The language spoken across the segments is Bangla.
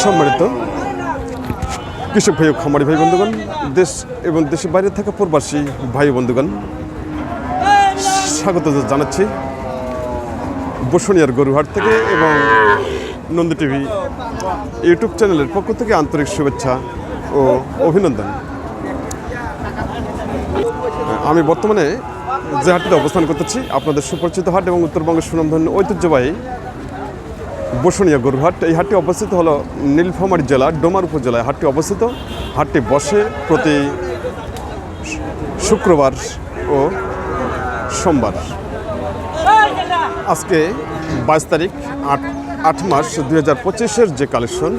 সম্মানিত কৃষক ভাই খামারি ভাই বন্ধুগণ, দেশ এবং দেশের বাইরে থাকা প্রবাসী ভাই বন্ধুগণ, স্বাগত জানাচ্ছি বসুনিয়ার গরুহাট থেকে এবং নন্দী টিভি ইউটিউব চ্যানেলের পক্ষ থেকে আন্তরিক শুভেচ্ছা ও অভিনন্দন। আমি বর্তমানে যে হাটটিতে অবস্থান করতেছি, আপনাদের সুপরিচিত হাট এবং উত্তরবঙ্গের সুনামধন্য ঐতিহ্যবাহী বসুনিয়া গরুহাট, এই হাটটি অবস্থিত হলো নীলফামারী জেলার ডোমার উপজেলায়। হাটটি অবস্থিত। হাটটি বসে প্রতি শুক্রবার ও সোমবার। আজকে বাইশ তারিখ, আট আট মাস দুই হাজার পঁচিশের যে কালেকশন,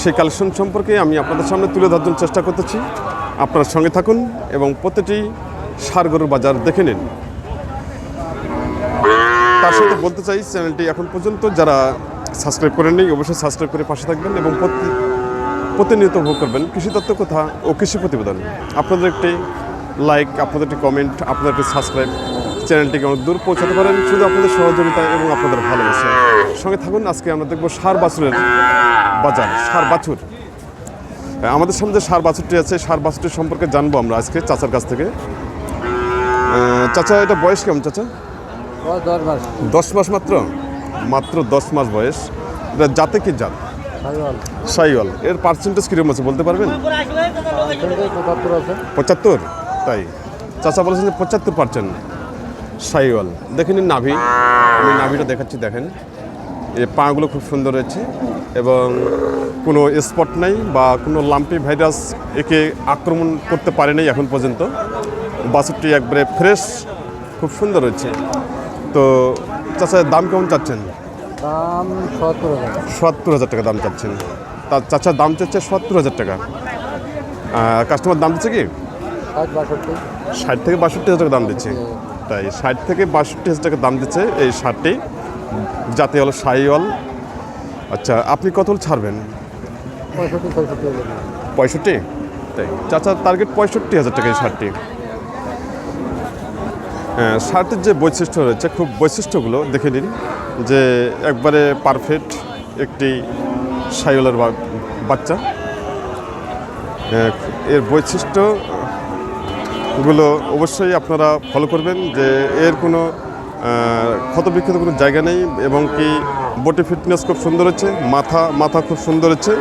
সেই কালেকশন সম্পর্কে আমি আপনাদের সামনে তুলে ধরার চেষ্টা করতেছি। আপনার সঙ্গে থাকুন এবং প্রতিটি সার গরুর বাজার দেখে নিন। তার সাথে বলতে চাই চ্যানেলটি এখন পর্যন্ত যারা সাবস্ক্রাইব করেননি অবশ্যই সাবস্ক্রাইব করে পাশে থাকবেন এবং প্রতি- প্রতিনিয়ত ভোগ করবেন কৃষি তত্ত্ব কথা ও কৃষি প্রতিবেদন। আপনাদের একটি লাইক আপনাদের একটি কমেন্ট আপনাদের একটি সাবস্ক্রাইব চ্যানেলটিকে অনেক দূর পৌঁছাতে পারেন শুধু আপনাদের সহযোগিতা এবং আপনাদের ভালোবাসা। সঙ্গে থাকুন, আজকে আমরা দেখব সার বাছুরের বাজার, সার বাছুর। আমাদের সামনে যে সার বাছুরটি আছে, সার বাছুরটি সম্পর্কে জানব আমরা আজকে চাচার কাছ থেকে। চাচা, এটা বয়স কেমন চাচা? দশ মাস। মাত্র? মাত্র দশ মাস বয়স। এটা জাতে কি জাত? সাইওয়াল। এর পার্সেন্টেজ কীরকম আছে বলতে পারবেন? পঁচাত্তর তাই। চাচা বলেছেন যে পঁচাত্তর পার্সেন্ট সাইওয়াল। দেখেন নাভি। আমি নাভিটা দেখাচ্ছি দেখেন। এই পাগুলো খুব সুন্দর রয়েছে এবং কোনো স্পট নাই বা কোনো লাম্পি ভাইরাস একে আক্রমণ করতে পারেনি এখন পর্যন্ত। বাছুরটি একবারে ফ্রেশ খুব সুন্দর রয়েছে। তো চাচা দাম কেমন চাচ্ছেন? দাম সত্তর হাজার। টাকা দাম চাচ্ছেন। তার চাচার দাম চাচ্ছে সত্তর হাজার টাকা। কাস্টমার দাম দিচ্ছে কি? ষাট থেকে বাষট্টি হাজার টাকা দাম দিচ্ছে। তাই ষাট থেকে বাষট্টি হাজার টাকা দাম দিচ্ছে এই শার্টটি যাতে হলো সাইওয়াল আচ্ছা আপনি কত ছাড়বেন? পঁয়ষট্টি তাই চাচার টার্গেট পঁয়ষট্টি হাজার টাকা এই শার্টটি হ্যাঁ, শার্টের যে বৈশিষ্ট্য রয়েছে খুব বৈশিষ্ট্যগুলো দেখে নিন যে একবারে পারফেক্ট একটি সাইওয়ালের বা- বাচ্চা। হ্যাঁ, এর বৈশিষ্ট্যগুলো অবশ্যই আপনারা ফলো করবেন যে এর কোনো ক্ষতবিক্ষত কোনো জায়গা নেই এবং কি বডি ফিটনেস খুব সুন্দর হচ্ছে মাথা মাথা খুব সুন্দর হচ্ছে।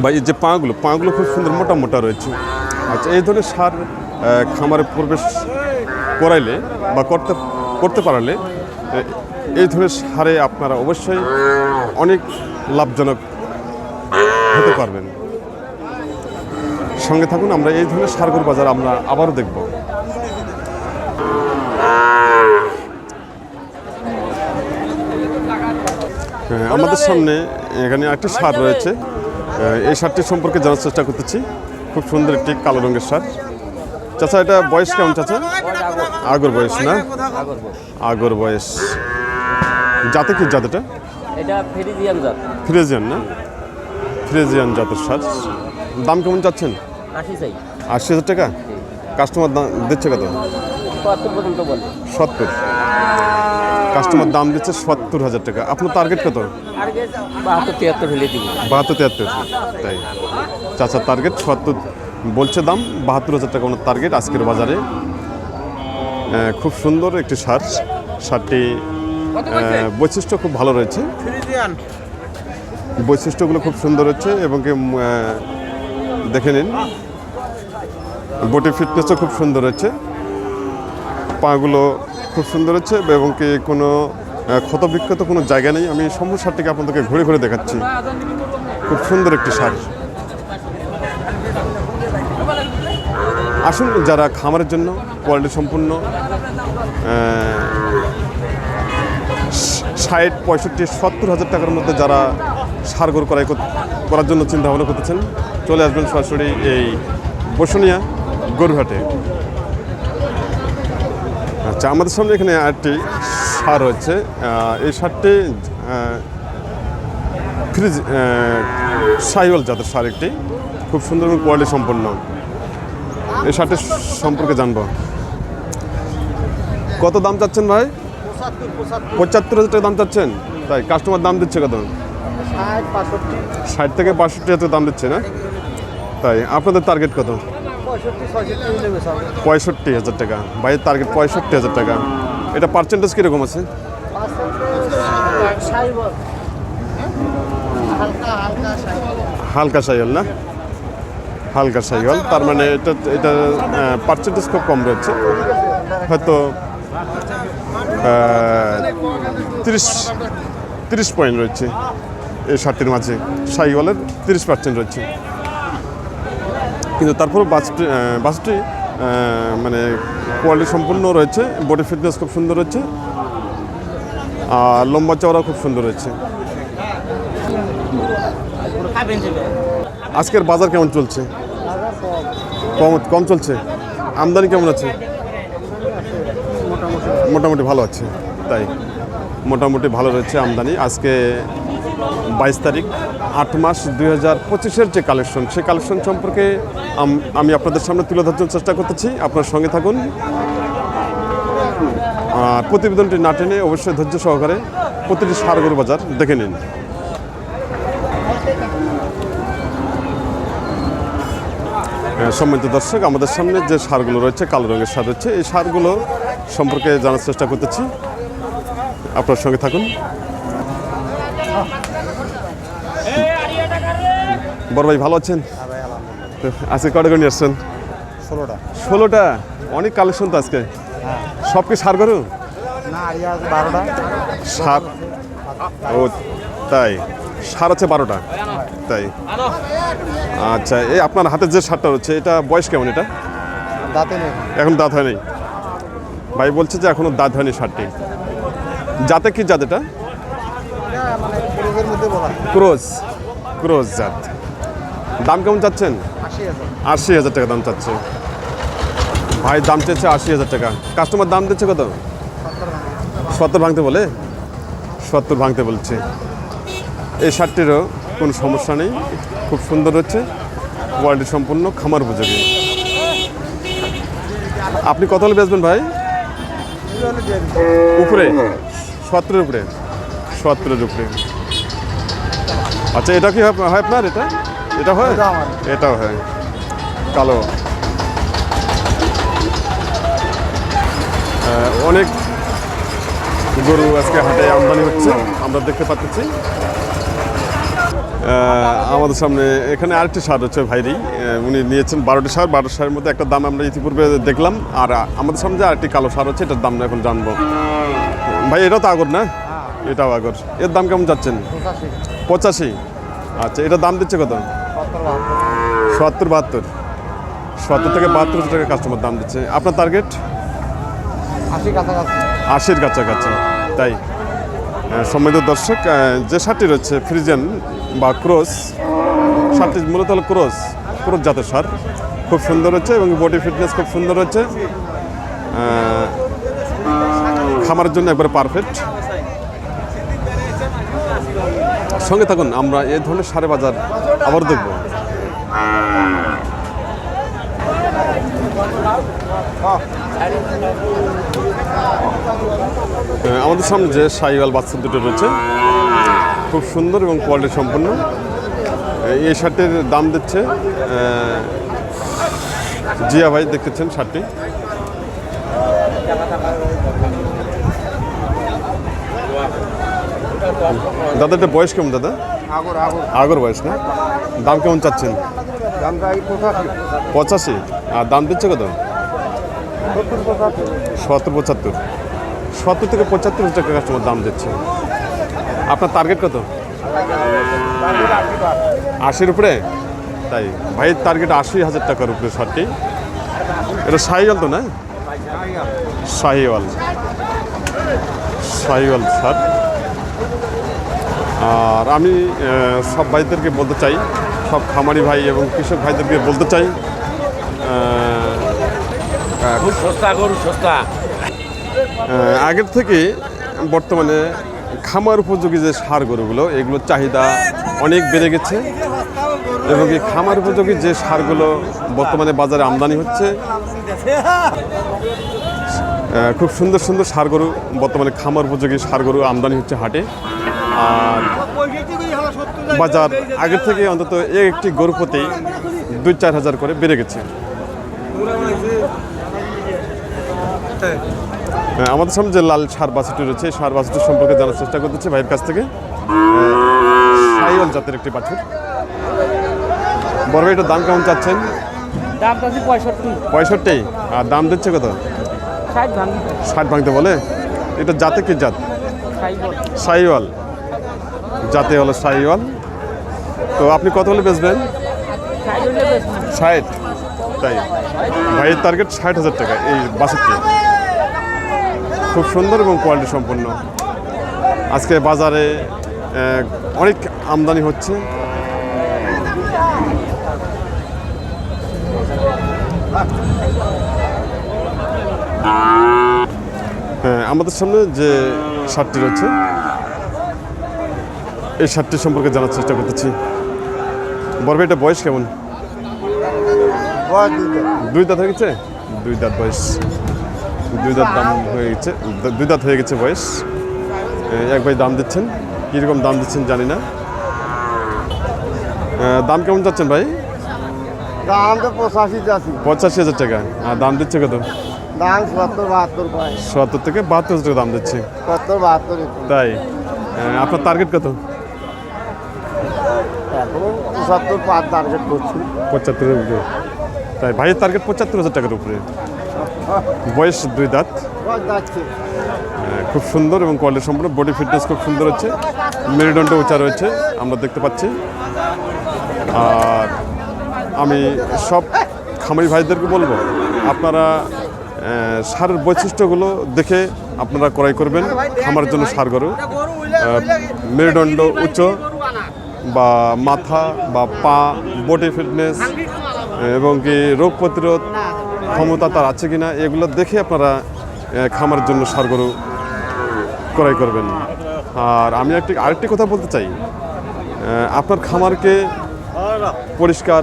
বা এই যে পাগুলো পাগুলো খুব সুন্দর মোটা মোটা রয়েছে। আচ্ছা এই ধরনের সার খামারে প্রবেশ করাইলে বা করতে করতে পারলে এই ধরনের সারে আপনারা অবশ্যই অনেক লাভজনক হতে পারবেন। সঙ্গে থাকুন, আমরা এই ধরনের সারগর বাজার আমরা আবারও দেখব। আমাদের সামনে এখানে একটি সার রয়েছে। এই সারটি সম্পর্কে জানার চেষ্টা করতেছি। খুব সুন্দর একটি কালো রঙের সার। চাচা এটা বয়স কেমন চাচা? আগর বয়স না? আগর বয়স। জাতে কি জাত এটা? এটা ফেরিজিয়ান জাত। ফ্রেজিয়ান না? ফ্রেজিয়ান জাতের সার। দাম কেমন চাচ্ছেন? আশি চাই। আশি হাজার টাকা? কাস্টমার দাম দিচ্ছে কত? সত্তর কাস্টমার দাম দিচ্ছে সত্তর হাজার টাকা। আপনার টার্গেট কত? বাহাত্তর তিয়াত্তর হলে দিব। বাহাত্তর তিয়াত্তর। তাই। চাচার টার্গেট সত্তর বলছে দাম বাহাত্তর হাজার টাকা ওনার টার্গেট আজকের বাজারে। খুব সুন্দর একটি সার সারটি বৈশিষ্ট্য খুব ভালো রয়েছে। বৈশিষ্ট্যগুলো খুব সুন্দর হচ্ছে এবং কি দেখে নিন। বডি ফিটনেসও খুব সুন্দর হচ্ছে। পাগুলো খুব সুন্দর হচ্ছে এবং কি কোনো ক্ষতবিক্ষত কোনো জায়গা নেই। আমি সম্পূর্ণ সারটিকে আপনাদেরকে ঘুরে ঘুরে দেখাচ্ছি। খুব সুন্দর একটি সার। আসুন, যারা খামারের জন্য কোয়ালিটি সম্পূর্ণ ষাট, পঁয়ষট্টি, সত্তর হাজার টাকার মধ্যে যারা সার গরু ক্রয় করার জন্য চিন্তা ভাবনা করতেছেন, চলে আসবেন সরাসরি এই বসুনিয়া গরুহাটে। আচ্ছা আমাদের সামনে এখানে আরেকটি সার হচ্ছে এই সারটি ফ্রিজ সাইওয়াল জাতের সার একটি। খুব সুন্দর এবং কোয়ালিটি সম্পন্ন। এই শার্টের সম্পর্কে জানব। কত দাম চাচ্ছেন ভাই? পঁচাত্তর হাজার টাকা দাম চাচ্ছেন? তাই কাস্টমার দাম দিচ্ছে কত? ষাট থেকে বাষট্টি হাজার দাম দিচ্ছে না? তাই, আপনাদের টার্গেট কত? পঁয়ষট্টি হাজার টাকা। ভাইয়ের টার্গেট পঁয়ষট্টি হাজার টাকা। এটা পার্সেন্টেজ কীরকম আছে? হালকা সাইকেল না? হালকা সাইকেল তার মানে এটা এটা পার্সেন্টেজ খুব কম রয়েছে। হয়তো তিরিশ তিরিশ পয়েন্ট রয়েছে এই শার্টটির মাঝে। সাইকেলের তিরিশ পার্সেন্ট রয়েছে। কিন্তু তারপর বাসটি বাসটি মানে কোয়ালিটি সম্পূর্ণ রয়েছে বডি ফিটনেস খুব সুন্দর রয়েছে আর লম্বা চওড়া খুব সুন্দর রয়েছে। আজকের বাজার কেমন চলছে? কম কম চলছে। আমদানি কেমন আছে? মোটামুটি ভালো আছে, তাই। মোটামুটি ভালো রয়েছে আমদানি। আজকে বাইশ তারিখ, আট মাস দুই হাজার পঁচিশের যে কালেকশন সেই কালেকশন সম্পর্কে আমি আপনাদের সামনে তুলে ধরার জন্য চেষ্টা করতেছি। আপনার সঙ্গে থাকুন। আর প্রতিবেদনটি না টেনে অবশ্যই ধৈর্য সহকারে প্রতিটি সারগরু বাজার দেখে নিন। সম্মানিত দর্শক আমাদের সামনে যে সারগুলো রয়েছে কালো রঙের সার রয়েছে এই সারগুলো সম্পর্কে জানার চেষ্টা করতেছি। আপনার সঙ্গে থাকুন। বড় ভাই ভালো আছেন? তো আজকে কটা করে নিয়ে আসছেন? ষোলোটা। ষোলোটা? অনেক কালেকশন তো আজকে। সব কি সার গরু? না আরিয়া আছে বারোটা। সার? ও তাই। সার আছে বারোটা। তাই। আচ্ছা এই আপনার হাতে যে সারটা রয়েছে এটা বয়স কেমন এটা? দাঁতে নেই। এখন দাঁত হয়নি। ভাই বলছে যে এখনও দাঁত হয়নি শার্টটি জাতে কি জাত এটা? মানে মধ্যে বলা ক্রোজ ক্রোজ জাত। দাম কেমন চাচ্ছেন? আশি হাজার। টাকা দাম চাচ্ছে। ভাই দাম চেয়েছে আশি হাজার টাকা। কাস্টমার দাম দিচ্ছে কত? সত্তর ভাঙতে বলে? সত্তর ভাঙতে বলছে। এই শার্টটিরও কোনো সমস্যা নেই। খুব সুন্দর হচ্ছে। কোয়ালিটি সম্পূর্ণ খামার উপযোগী। আপনি কত হলে বেচবেন ভাই? উপরে? সত্তরের উপরে? সত্তরের উপরে। আচ্ছা এটা কি হয় আপনার এটা? এটা হয়? এটাও হয়। কালো। অনেক গরু আজকে হাটে আমদানি হচ্ছে। আমরা দেখতে পাচ্ছি। আমাদের সামনে এখানে আরেকটি সার হচ্ছে ভাইরি। উনি নিয়েছেন বারোটি সার। বারোটি সারের মধ্যে একটা দাম আমরা ইতিপূর্বে দেখলাম। আর আমাদের সামনে যে আরেকটি কালো সার হচ্ছে এটার দাম এখন জানব। ভাই এটাও তো আগর না? এটাও আগর। এর দাম কেমন যাচ্ছেন? পঁচাশি। আচ্ছা এটা দাম দিচ্ছে কত? সত্তর বাহাত্তর। সত্তর থেকে বাহাত্তর হাজার টাকা কাস্টমার দাম দিচ্ছে। আপনার টার্গেট আশির কাছাকাছি। তাই? সম্মানিত দর্শক যে সারটি রয়েছে ফ্রিজেন বা ক্রস শার্টটি মূলত হলো ক্রস ক্রস জাতের সার। খুব সুন্দর হচ্ছে এবং বডি ফিটনেস খুব সুন্দর হচ্ছে। খামারের জন্য একবারে পারফেক্ট। সঙ্গে থাকুন, আমরা এই ধরনের সারে বাজার আবার দেখব। আমাদের সামনে যে সাইওয়াল বাচ্চা দুটো রয়েছে খুব সুন্দর এবং কোয়ালিটি সম্পন্ন। এই শার্টের দাম দিচ্ছে জিয়া ভাই দেখতেছেন শার্টটি। দাদা এটা বয়স কেমন দাদা? আগর বয়স না? দাম কেমন চাচ্ছেন? পঁচাশি? আর দাম দিচ্ছে কত? সত্তর পঁচাত্তর। সত্তর থেকে পঁচাত্তর হাজার টাকা কাস্টমার দাম দিচ্ছে। আপনার টার্গেট কত? আশির উপরে? তাই। ভাইয়ের টার্গেট আশি হাজার টাকার উপরে শার্টটি এটা শাহিওয়াল তো না? শাহিওয়াল। শাহিওয়াল শার্ট আর আমি সব ভাইদেরকে বলতে চাই, সব খামারি ভাই এবং কৃষক ভাইদেরকে বলতে চাই খুব সস্তা গরু সস্তা। আগের থেকে বর্তমানে খামার উপযোগী যে সার গরুগুলো এগুলোর চাহিদা অনেক বেড়ে গেছে এবং এই খামার উপযোগী যে সারগুলো বর্তমানে বাজারে আমদানি হচ্ছে খুব সুন্দর সুন্দর সার গরু বর্তমানে খামার উপযোগী সার গরু আমদানি হচ্ছে হাটে। আর বাজার আগের থেকে অন্তত এক একটি গরু প্রতি দুই চার হাজার করে বেড়ে গেছে। আমাদের সামনে যে লাল সার বাছুরটি রয়েছে সার বাছুরটি সম্পর্কে জানার চেষ্টা করতেছি ভাইয়ের কাছ থেকে। সাইওয়াল জাতের একটি বাছুর। বড় এটার দাম কেমন চাচ্ছেন? দাম তো পঁয়ষট্টি। পঁয়ষট্টি? আর দাম দিচ্ছে কত? ষাট ভাঙি ভাঙতে বলে? এটা জাতে কি জাত? সাইওয়াল। জাতে হলো সাইওয়াল। তো আপনি কত হলে বেচবেন? ষাট তাই। ভাইয়ের টার্গেট ষাট হাজার টাকা এই বাসেরটি খুব সুন্দর এবং কোয়ালিটি সম্পন্ন। আজকে বাজারে অনেক আমদানি হচ্ছে। হ্যাঁ আমাদের সামনে যে শার্টটি রয়েছে এই শার্টটি সম্পর্কে জানার চেষ্টা করতেছি। বরবে এটা বয়স কেমন? দুই দাঁত হয়ে গেছে? দুই দাঁত বয়স। দুই দাঁত দাম হয়ে গেছে দুই দাঁত হয়ে গেছে বয়স এক ভাই দাম দিচ্ছেন কীরকম দাম দিচ্ছেন জানি না দাম কেমন যাচ্ছেন ভাই দাম তো পঁচাশি যাচ্ছি পঁচাশি হাজার টাকা আর দাম দিচ্ছে কত দাম সত্তর বাহাত্তর সত্তর থেকে বাহাত্তর হাজার টাকা দাম দিচ্ছে সত্তর বাহাত্তর তাই আপনার টার্গেট কত পঁচাত্তর পাঁচ টার্গেট করছি পঁচাত্তরের উপরে তাই ভাইয়ের টার্গেট পঁচাত্তর হাজার টাকার উপরে বয়স দুই দাঁত। খুব সুন্দর এবং কোয়ালিটি সম্পূর্ণ বডি ফিটনেস খুব সুন্দর হচ্ছে। মেরুদণ্ড উঁচা রয়েছে, আমরা দেখতে পাচ্ছি। আর আমি সব খামারি ভাইদেরকে বলব, আপনারা সারের বৈশিষ্ট্যগুলো দেখে আপনারা ক্রয় করবেন। খামারের জন্য সার গরু। মেরুদণ্ড উচ্চ বা মাথা বা পা বডি ফিটনেস এবং কি রোগ প্রতিরোধ ক্ষমতা তার আছে কিনা এগুলো দেখে আপনারা আহ, খামারের জন্য সার গরু ক্রয় করবেন। আর আমি একটি আরেকটি কথা বলতে চাই। আপনার খামারকে পরিষ্কার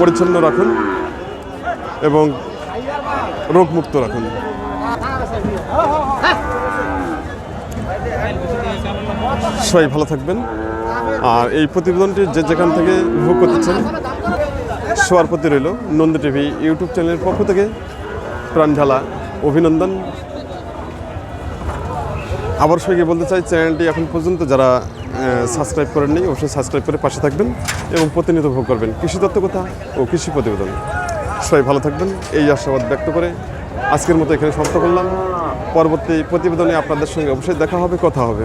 পরিচ্ছন্ন রাখুন এবং রোগমুক্ত রাখুন। সবাই ভালো থাকবেন। আর এই প্রতিবেদনটি যে যেখান থেকে উপভোগ করতেছেন শোয়ার প্রতি রইল নন্দী টিভি ইউটিউব চ্যানেলের পক্ষ থেকে প্রাণ ঢালা অভিনন্দন। আবার সবাইকে বলতে চাই, চ্যানেলটি এখন পর্যন্ত যারা সাবস্ক্রাইব করেননি, অবশ্যই সাবস্ক্রাইব করে পাশে থাকবেন এবং প্রতিনিয়ত ভোগ করবেন কৃষি তত্ত্ব কথা ও কৃষি প্রতিবেদন। সবাই ভালো থাকবেন, এই আশাবাদ ব্যক্ত করে আজকের মতো এখানে সমাপ্ত করলাম। পরবর্তী প্রতিবেদনে আপনাদের সঙ্গে অবশ্যই দেখা হবে, কথা হবে।